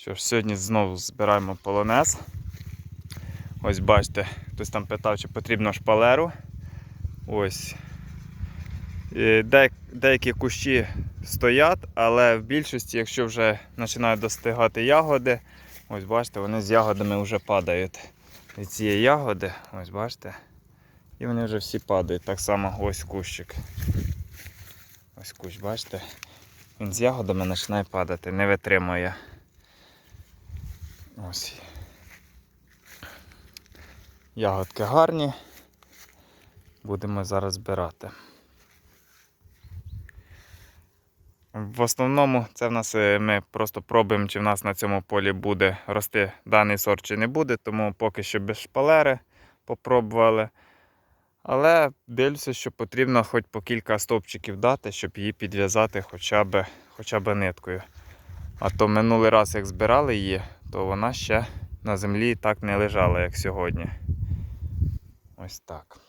Що ж, сьогодні знову збираємо полонез. Ось бачите, хтось там питав, чи потрібно шпалеру. Ось. Деякі кущі стоять, але в більшості, якщо вже починають достигати ягоди, ось бачите, вони з ягодами вже падають. Від цієї ягоди, ось бачите, і вони вже всі падають. Так само ось кущик. Ось кущ, бачите? Він з ягодами починає падати, не витримує. Ось. Ягодки гарні. Будемо зараз збирати. В основному це в нас е, ми просто пробуємо, чи в нас на цьому полі буде рости даний сорт чи не буде, тому поки що без шпалери попробували. Але дивлюся, що потрібно хоч по кілька стовпчиків дати, щоб її підв'язати хоча б, хоча б ниткою. А то минулий раз, як збирали її, то вона ще на землі так не лежала, як сьогодні. Ось так.